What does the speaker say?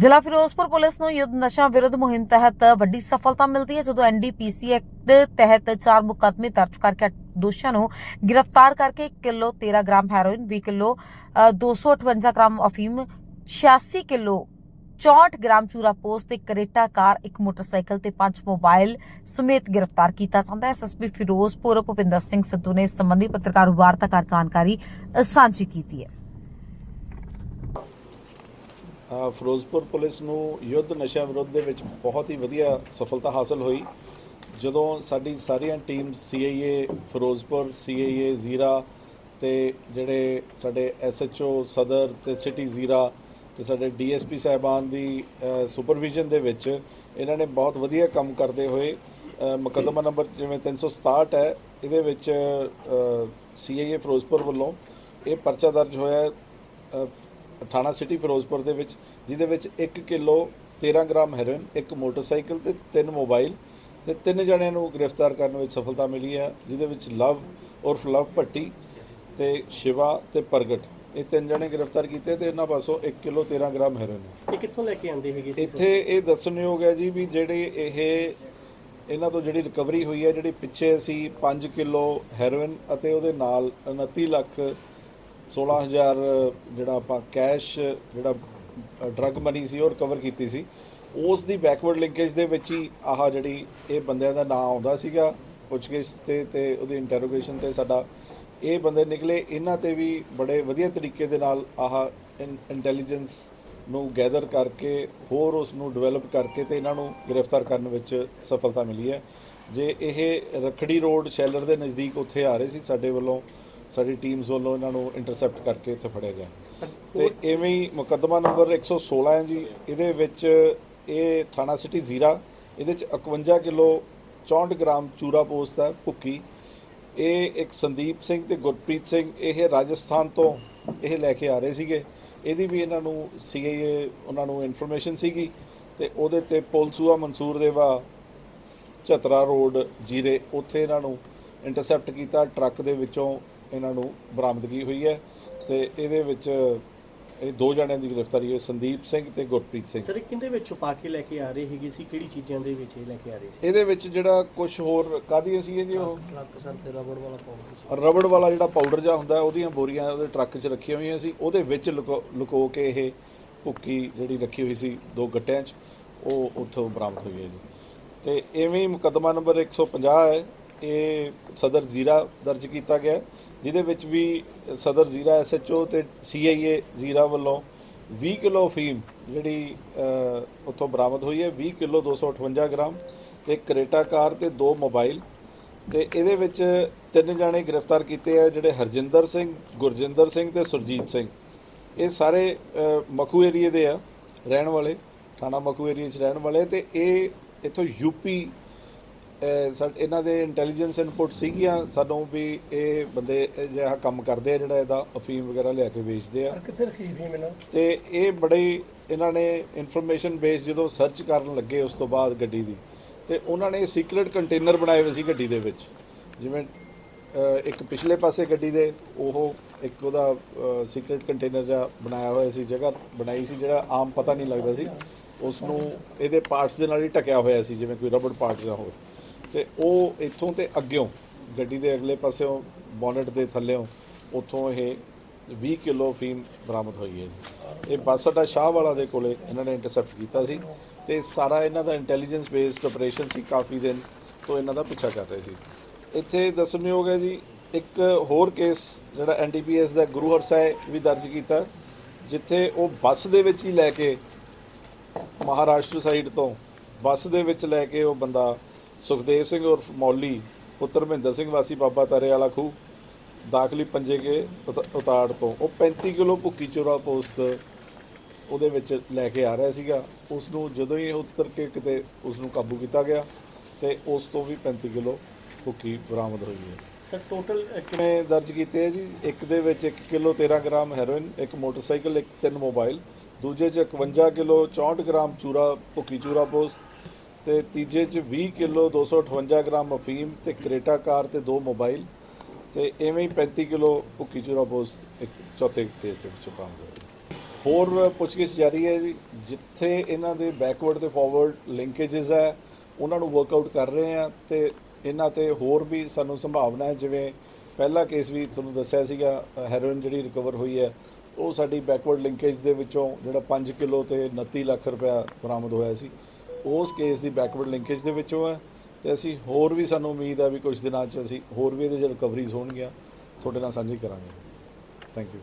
ਜ਼ਿਲ੍ਹਾ ਫਿਰੋਜ਼ਪੁਰ ਪੁਲਿਸ ਨੂੰ ਯੁੱਧ ਨਸ਼ਾ ਵਿਰੁੱਧ ਮੁਹਿੰਮ ਤਹਿਤ ਵੱਡੀ ਸਫਲਤਾ ਮਿਲਦੀ ਹੈ ਜਦੋਂ ਐਨਡੀਪੀਸੀ ਐਕਟ ਤਹਿਤ ਚਾਰ ਮੁਕੱਦਮੇ ਦਰਜ ਕਰਕੇ ਦੋਸ਼ੀਆਂ ਨੂੰ ਗ੍ਰਿਫਤਾਰ ਕਰਕੇ 1 ਕਿਲੋ 13 ਗ੍ਰਾਮ ਹੈਰੋਇਨ 20 ਕਿਲੋ ਅ, 258 ਗ੍ਰਾਮ ਅਫੀਮ 86 ਕਿਲੋ 64 ਗ੍ਰਾਮ ਚੂਰਾ ਪੋਸਟ ਤੇ ਕਰੇਟਾ ਕਾਰ ਇੱਕ ਮੋਟਰਸਾਈਕਲ ਤੇ ਪੰਜ ਮੋਬਾਈਲ ਸਮੇਤ ਗ੍ਰਿਫਤਾਰ ਕੀਤਾ ਜਾਂਦਾ ਹੈ। ਐਸਐਸਪੀ ਫਿਰੋਜ਼ਪੁਰ ਭੁਪਿੰਦਰ ਸਿੰਘ ਸਿੱਧੂ ਨੇ ਇਸ ਸੰਬੰਧੀ ਪੱਤਰਕਾਰ ਵਾਰਤਾ ਕਰ ਜਾਣਕਾਰੀ ਸਾਂਝੀ ਕੀਤੀ ਹੈ। ਫਿਰੋਜ਼ਪੁਰ ਪੁਲਿਸ ਨੂੰ ਯੁੱਧ ਨਸ਼ਾ ਵਿਰੁੱਧ ਦੇ ਵਿੱਚ ਬਹੁਤ ਹੀ ਵਧੀਆ ਸਫਲਤਾ ਹਾਸਲ ਹੋਈ। ਜਦੋਂ ਸਾਡੀ ਸਾਰੀਆਂ team CIA Ferozepur CIA Zira ਤੇ ਜਿਹੜੇ ਸਾਡੇ ਐਸਐਚਓ ਸਦਰ ਤੇ ਸਿਟੀ ਜ਼ੀਰਾ ਤੇ ਸਾਡੇ ਡੀਐਸਪੀ ਸਾਹਿਬਾਨ ਦੀ ਸੁਪਰਵਿਜ਼ਨ ਦੇ ਵਿੱਚ ਇਹਨਾਂ ਨੇ ਬਹੁਤ ਵਧੀਆ ਕੰਮ ਕਰਦੇ ਹੋਏ ਅ, ਮੁਕੱਦਮਾ ਨੰਬਰ ਜਿਵੇਂ 367 ਹੈ ਇਹਦੇ ਵਿੱਚ ਸੀਆਈਏ ਫਿਰੋਜ਼ਪੁਰ ਵੱਲੋਂ ਇਹ ਪਰਚਾ ਦਰਜ ਹੋਇਆ ਥਾਣਾ ਸਿਟੀ ਫਿਰੋਜ਼ਪੁਰ ਦੇ ਵਿੱਚ ਜਿਹਦੇ ਵਿੱਚ 1 ਕਿਲੋ 13 ਗ੍ਰਾਮ ਹੈਰੋਇਨ ਇੱਕ ਮੋਟਰਸਾਈਕਲ ਤੇ ਤਿੰਨ ਮੋਬਾਈਲ ਤੇ ਤਿੰਨ ਜਣਿਆਂ ਨੂੰ ਗ੍ਰਿਫਤਾਰ ਕਰਨ ਵਿੱਚ ਸਫਲਤਾ ਮਿਲੀ ਹੈ ਜਿਹਦੇ ਵਿੱਚ ਲਵ ਉਰਫ ਲਵ ਭੱਟੀ ਤੇ ਸ਼ਿਵਾ ਤੇ ਪ੍ਰਗਟ। ਇਹ ਤਿੰਨ ਜਣੇ ਗ੍ਰਿਫਤਾਰ ਕੀਤੇ ਤੇ ਇਹਨਾਂ ਪਾਸੋਂ 1 ਕਿਲੋ 13 ਗ੍ਰਾਮ ਹੈਰੋਇਨ ਇਹ ਕਿੱਥੋਂ ਲੈ ਕੇ ਆਂਦੇ ਹੈਗੇ ਸੀ ਇੱਥੇ ਇਹ ਦੱਸਣਯੋਗ ਹੈ ਜੀ ਵੀ ਜਿਹੜੇ ਇਹ ਇਹਨਾਂ ਤੋਂ ਜਿਹੜੀ ਰਿਕਵਰੀ ਹੋਈ ਹੈ ਜਿਹੜੀ ਪਿੱਛੇ ਅਸੀਂ 5 ਕਿਲੋ ਹੈਰੋਇਨ ਅਤੇ ਉਹਦੇ ਨਾਲ 29 ਲੱਖ 16000 ਜਿਹੜਾ ਆਪਾਂ ਕੈਸ਼ ਜਿਹੜਾ ਡਰਗ ਮਨੀ ਸੀ, ਉਹ ਰਿਕਵਰ ਕੀਤੀ ਸੀ। ਉਸ ਦੀ ਬੈਕਵਰਡ ਲਿੰਕੇਜ ਦੇ ਵਿੱਚ ਹੀ ਆਹ ਜਿਹੜੀ ਇਹ ਬੰਦਿਆਂ ਦਾ ਨਾਮ ਆਉਂਦਾ ਸੀਗਾ, ਪੁੱਛਗਿੱਛ ਤੇ ਤੇ ਉਹਦੀ ਇੰਟਰੋਗੇਸ਼ਨ ਤੇ ਸਾਡਾ ਇਹ ਬੰਦੇ ਨਿਕਲੇ। ਇਹਨਾਂ ਤੇ ਵੀ ਬੜੇ ਵਧੀਆ ਤਰੀਕੇ ਦੇ ਨਾਲ ਆਹ ਇੰਟੈਲੀਜੈਂਸ ਨੂੰ ਗੈਦਰ ਕਰਕੇ, ਹੋਰ ਉਸ ਨੂੰ ਡਿਵੈਲਪ ਕਰਕੇ ਤੇ ਇਹਨਾਂ ਨੂੰ ਗ੍ਰਿਫਤਾਰ ਕਰਨ ਵਿੱਚ ਸਫਲਤਾ ਮਿਲੀ ਹੈ। ਜੇ ਇਹ ਰਖੜੀ ਰੋਡ ਸ਼ੈਲਰ ਦੇ ਨਜ਼ਦੀਕ ਉੱਥੇ ਆ ਰਹੇ ਸੀ, ਸਾਡੇ ਵੱਲੋਂ ਸਾਡੀ ਟੀਮਸ ਵੱਲੋਂ ਇਹਨਾਂ ਨੂੰ ਇੰਟਰਸੈਪਟ ਕਰਕੇ ਇੱਥੇ ਫੜਿਆ ਗਿਆ। ਤੇ ਐਵੇਂ ਹੀ ਮੁਕੱਦਮਾ ਨੰਬਰ 116 ਹੈ ਜੀ। ਇਹਦੇ ਵਿੱਚ ਇਹ ਥਾਣਾ ਸਿਟੀ ਜ਼ੀਰਾ ਇਹਦੇ ਚ 51 ਕਿਲੋ 64 ਗ੍ਰਾਮ ਚੂਰਾ ਪੋਸਟ ਹੈ ਭੁੱਕੀ। ਇਹ ਇੱਕ ਸੰਦੀਪ ਸਿੰਘ ਤੇ ਗੁਰਪ੍ਰੀਤ ਸਿੰਘ ਇਹ ਰਾਜਸਥਾਨ ਤੋਂ ਇਹ ਲੈ ਕੇ ਆ ਰਹੇ ਸੀਗੇ। ਇਹਦੀ ਵੀ ਇਹਨਾਂ ਨੂੰ ਸੀਆਈਏ ਉਹਨਾਂ ਨੂੰ ਇਨਫੋਰਮੇਸ਼ਨ ਸੀਗੀ। ਤੇ ਉਹਦੇ ਤੇ ਪੁਲਸੂਆ ਮਨਸੂਰ ਦੇਵਾ ਚਤਰਾ ਰੋਡ ਜੀਰੇ ਉੱਥੇ ਇਹਨਾਂ ਨੂੰ ਇੰਟਰਸੈਪਟ ਕੀਤਾ। ਟਰੱਕ ਦੇ ਵਿੱਚੋਂ ਇਹਨਾਂ ਨੂੰ ਬਰਾਮਦਗੀ ਹੋਈ ਹੈ ਤੇ ਇਹਦੇ ਵਿੱਚ ਇਹ ਦੋ ਜਣਿਆਂ ਦੀ ਗ੍ਰਿਫਤਾਰੀ ਹੋਈ ਸੰਦੀਪ ਸਿੰਘ ਤੇ ਗੁਰਪ੍ਰੀਤ ਸਿੰਘ। ਸਰ ਇਹ ਕਿੰਦੇ ਵਿੱਚ ਛੁਪਾ ਕੇ ਲੈ ਕੇ ਆ ਰਹੇ ਹੈਗੇ ਸੀ? ਕਿਹੜੀ ਚੀਜ਼ਾਂ ਦੇ ਵਿੱਚ ਇਹ ਲੈ ਕੇ ਆ ਰਹੇ ਸੀ? ਇਹਦੇ ਵਿੱਚ ਜਿਹੜਾ ਕੁਝ ਹੋਰ ਕਾਦੀਆਂ ਸੀ ਜੀ ਉਹ? ਟਰੱਕ ਸਰ ਤੇ ਰਬੜ ਵਾਲਾ ਪਾਉਂਦੇ ਰਬੜ ਵਾਲਾ ਜਿਹੜਾ ਪਾਊਡਰ ਜਿਹਾ ਹੁੰਦਾ ਉਹਦੀਆਂ ਬੋਰੀਆਂ ਉਹਦੇ ਟਰੱਕ 'ਚ ਰੱਖੀਆਂ ਹੋਈਆਂ ਸੀ। ਉਹਦੇ ਵਿੱਚ ਲੁਕੋ ਲੁਕੋ ਕੇ ਇਹ ਭੁੱਕੀ ਜਿਹੜੀ ਰੱਖੀ ਹੋਈ ਸੀ ਦੋ ਗੱਟਿਆਂ 'ਚ ਉਹ ਉੱਥੋਂ ਬਰਾਮਦ ਹੋਈ ਹੈ ਜੀ। ਤੇ ਐਵੇਂ ਹੀ ਮੁਕੱਦਮਾ ਨੰਬਰ 150 ਹੈ। ਇਹ ਸਦਰ ਜ਼ੀਰਾ ਦਰਜ ਕੀਤਾ ਗਿਆ ਹੈ, ਜਿਹਦੇ ਵਿੱਚ ਵੀ ਸਦਰ ਜ਼ੀਰਾ ਐਸਐਚਓ ਤੇ ਸੀਆਈਏ ਜ਼ੀਰਾ ਵੱਲੋਂ 20 ਕਿਲੋ ਫੀਮ ਜਿਹੜੀ ਉੱਥੋਂ ਬਰਾਮਦ ਹੋਈ ਹੈ 20 ਕਿਲੋ 258 ਗ੍ਰਾਮ ਤੇ ਇੱਕ ਕਰੇਟਾ ਕਾਰ ਤੇ ਦੋ ਮੋਬਾਈਲ ਤੇ ਇਹਦੇ ਵਿੱਚ ਤਿੰਨ ਜਾਣੇ ਗ੍ਰਿਫਤਾਰ ਕੀਤੇ ਆ ਜਿਹੜੇ ਹਰਜਿੰਦਰ ਸਿੰਘ ਗੁਰਜਿੰਦਰ ਸਿੰਘ ਤੇ ਸੁਰਜੀਤ ਸਿੰਘ। ਇਹ ਸਾਰੇ ਮਖੂ ਏਰੀਏ ਦੇ ਆ ਰਹਿਣ ਵਾਲੇ ਥਾਣਾ ਮਖੂ ਏਰੀਏ 'ਚ ਰਹਿਣ ਵਾਲੇ ਤੇ ਇਹ ਇਥੋਂ ਯੂਪੀ ਅ, ਇਹਨਾਂ ਦੇ ਇੰਟੈਲੀਜੈਂਸ ਇਨਪੁਟ ਸੀਗੀਆਂ ਸਾਨੂੰ ਵੀ ਇਹ ਬੰਦੇ ਇਹ ਜਿਹਾ ਕੰਮ ਕਰਦੇ ਆ ਜਿਹੜਾ ਇਹਦਾ ਅਫੀਮ ਵਗੈਰਾ ਲਿਆ ਕੇ ਵੇਚਦੇ ਆ। ਕਿੱਥੇ ਰੱਖੀ ਸੀ ਮੈਨੂੰ ਤੇ ਇਹ ਬੜੇ ਇਹਨਾਂ ਨੇ ਇਨਫੋਰਮੇਸ਼ਨ ਬੇਸ ਜਦੋਂ ਸਰਚ ਕਰਨ ਲੱਗੇ ਉਸ ਤੋਂ ਬਾਅਦ ਗੱਡੀ ਦੀ ਤੇ ਉਹਨਾਂ ਨੇ ਸੀਕ੍ਰੀਟ ਕੰਟੇਨਰ ਬਣਾਏ ਹੋਏ ਸੀ ਗੱਡੀ ਦੇ ਵਿੱਚ। ਜਿਵੇਂ ਇੱਕ ਪਿਛਲੇ ਪਾਸੇ ਗੱਡੀ ਦੇ ਉਹ ਇੱਕ ਉਹਦਾ ਸੀਕ੍ਰੀਟ ਕੰਟੇਨਰ ਜਿਹਾ ਬਣਾਇਆ ਹੋਇਆ ਸੀ ਜਗ੍ਹਾ ਬਣਾਈ ਸੀ ਜਿਹੜਾ ਆਮ ਪਤਾ ਨਹੀਂ ਲੱਗਦਾ ਸੀ। ਉਸ ਨੂੰ ਇਹਦੇ ਪਾਰਟਸ ਦੇ ਨਾਲ ਹੀ ਢਕਿਆ ਹੋਇਆ ਸੀ ਜਿਵੇਂ ਕੋਈ ਰਬੜ ਪਾਰਟ ਜਾਂ ਹੋਰ। ਤੇ ਉਹ ਇੱਥੋਂ ਤੇ ਅੱਗਿਓਂ ਗੱਡੀ ਦੇ ਅਗਲੇ ਪਾਸਿਓਂ, ਬੋਨਟ ਦੇ ਥੱਲੇੋਂ ਉੱਥੋਂ ਇਹ 20 ਕਿਲੋ ਫੀਮ ਬਰਾਮਦ ਹੋਈ ਹੈ ਜੀ। ਇਹ ਬੱਸ ਅੱਡਾ ਸ਼ਾਹ ਵਾਲਾ ਦੇ ਕੋਲੇ ਇਹਨਾਂ ਨੇ ਇੰਟਰਸੈਪਟ ਕੀਤਾ ਸੀ ਤੇ ਸਾਰਾ ਇਹਨਾਂ ਦਾ ਇੰਟੈਲੀਜੈਂਸ ਬੇਸਡ ਆਪਰੇਸ਼ਨ ਸੀ ਕਾਫੀ ਦਿਨ ਤੋਂ ਇਹਨਾਂ ਦਾ ਪਿੱਛਾ ਕਰ ਰਹੇ ਸੀ। ਇੱਥੇ ਦੱਸਣਯੋਗ ਹੈ ਜੀ, ਇੱਕ ਹੋਰ ਕੇਸ ਜਿਹੜਾ ਐਨਡੀਪੀਐਸ ਦਾ ਗੁਰੂ ਹਰਸਾਏ ਵੀ ਦਰਜ ਕੀਤਾ, ਜਿੱਥੇ ਉਹ ਬੱਸ ਦੇ ਵਿੱਚ ਹੀ ਲੈ ਕੇ ਮਹਾਰਾਸ਼ਟਰ ਸਾਈਡ ਤੋਂ ਬੱਸ ਦੇ ਵਿੱਚ ਲੈ ਕੇ ਉਹ ਬੰਦਾ ਸੁਖਦੇਵ ਸਿੰਘ ਉਰਫ ਮੌਲੀ ਪੁੱਤਰ ਮਹਿੰਦਰ ਸਿੰਘ ਵਾਸੀ ਬਾਬਾ ਤਾਰੇ ਵਾਲਾ ਖੂਹ ਦਾਖਲੀ ਪੰਜੇ ਕੇ ਉਤ- ਉਤਾੜ ਤੋਂ। ਉਹ 35 ਕਿਲੋ ਭੁੱਕੀ ਚੋਰਾ ਪੋਸਟ ਉਹਦੇ ਵਿੱਚ ਲੈ ਕੇ ਆ ਰਿਹਾ ਸੀਗਾ। ਉਸ ਨੂੰ ਜਦੋਂ ਹੀ ਉਤਰ ਕੇ ਕਿਤੇ ਉਸ ਨੂੰ ਕਾਬੂ ਕੀਤਾ ਗਿਆ ਤੇ ਉਸ ਤੋਂ ਵੀ 35 ਕਿਲੋ ਭੁੱਕੀ ਬਰਾਮਦ ਹੋਈ ਹੈ। ਸਰ ਟੋਟਲ ਕਿਵੇਂ ਦਰਜ ਕੀਤੇ ਹੈ ਜੀ। ਇੱਕ ਦੇ ਵਿੱਚ 1 ਕਿਲੋ 13 ਗ੍ਰਾਮ ਹੈਰੋਇਨ ਇੱਕ ਮੋਟਰਸਾਈਕਲ ਇੱਕ ਤਿੰਨ ਮੋਬਾਈਲ ਦੂਜੇ 'ਚ 51 ਕਿਲੋ 64 ਗ੍ਰਾਮ ਚੂਰਾ ਭੁੱਕੀ ਚੂਰਾ ਪੋਸਟ ਤੇ ਤੀਜੇ 'ਚ 20 ਕਿਲੋ 258 ਗ੍ਰਾਮ ਅਫੀਮ ਤੇ ਕਰੇਟਾ ਕਾਰ ਤੇ ਦੋ ਮੋਬਾਈਲ ਤੇ ਐਵੇਂ ਹੀ 35 ਕਿਲੋ ਭੁੱਕੀ ਚੂਰਾ ਪੋਸਟ ਇੱਕ ਚੌਥੇ ਕੇਸ ਦੇ ਵਿੱਚ ਬਰਾਮਦ ਹੋਇਆ ਹੋਰ ਪੁੱਛਗਿੱਛ ਜਾਰੀ ਹੈ ਜੀ। ਜਿੱਥੇ ਇਹਨਾਂ ਦੇ ਬੈਕਵਰਡ ਤੇ ਫਾਰਵਰਡ ਲਿੰਕੇजेस ਹੈ, ਉਹਨਾਂ ਨੂੰ ਵਰਕਆਊਟ ਕਰ ਰਹੇ ਆ ਤੇ ਇਹਨਾਂ ਤੇ ਹੋਰ ਵੀ ਸਾਨੂੰ ਸੰਭਾਵਨਾ ਹੈ। ਜਿਵੇਂ ਪਹਿਲਾ ਕੇਸ ਵੀ ਤੁਹਾਨੂੰ ਦੱਸਿਆ ਸੀਗਾ ਹੈਰੋਇਨ ਜਿਹੜੀ ਰਿਕਵਰ ਹੋਈ ਹੈ, ਉਹ ਸਾਡੀ ਬੈਕਵਰਡ ਲਿੰਕੇਜ ਦੇ ਵਿੱਚੋਂ ਜਿਹੜਾ 5 ਕਿਲੋ ਤੇ 29 ਲੱਖ ਰੁਪਇਆ ਬਰਾਮਦ ਹੋਇਆ ਸੀ। ਉਸ ਕੇਸ ਦੀ ਬੈਕਵਰਡ ਲਿੰਕੇਜ ਦੇ ਵਿੱਚੋਂ ਹੈ ਤੇ ਅਸੀਂ ਹੋਰ ਵੀ ਸਾਨੂੰ ਉਮੀਦ ਹੈ ਵੀ ਕੁਝ ਦਿਨਾਂ 'ਚ ਅਸੀਂ ਹੋਰ ਵੀ ਇਹਦੇ 'ਚ ਰਿਕਵਰੀਜ਼ ਹੋਣਗੀਆਂ। ਤੁਹਾਡੇ ਨਾਲ ਸਾਂਝੀ ਕਰਾਂਗੇ। Thank you